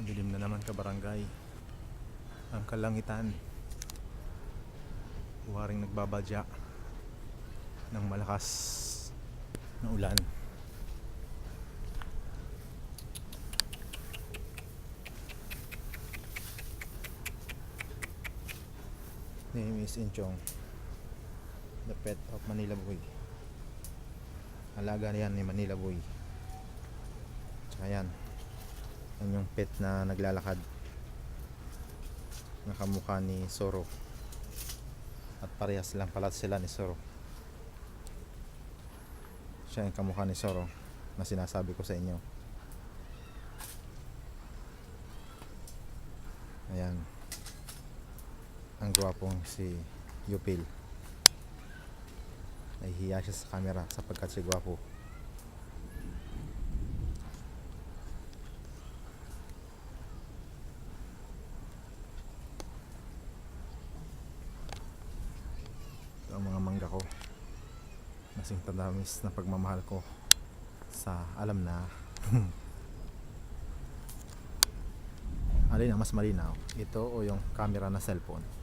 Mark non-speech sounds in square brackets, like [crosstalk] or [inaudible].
Madilim na naman ka barangay. Ang kalangitan. Huwaring nagbabadya ng malakas na ulan. Name is Inchong. The pet of Manila Boy. Alaga yan ni Manila Boy. Tsaka yan. Yan yung pet na naglalakad. Nakamukha ni Soro. At parehas lang pala sila ni Soro. Siya yung kamukha ni Soro na sinasabi ko sa inyo. Ayan. Ang gwapong si Yupil. Nahihiya siya sa camera sapagkat si gwapo. Ang mga mangga ko. Nasing tadamis na pagmamahal ko sa alam na. [laughs] Alin ang mas malinaw. Ito o yung camera na cellphone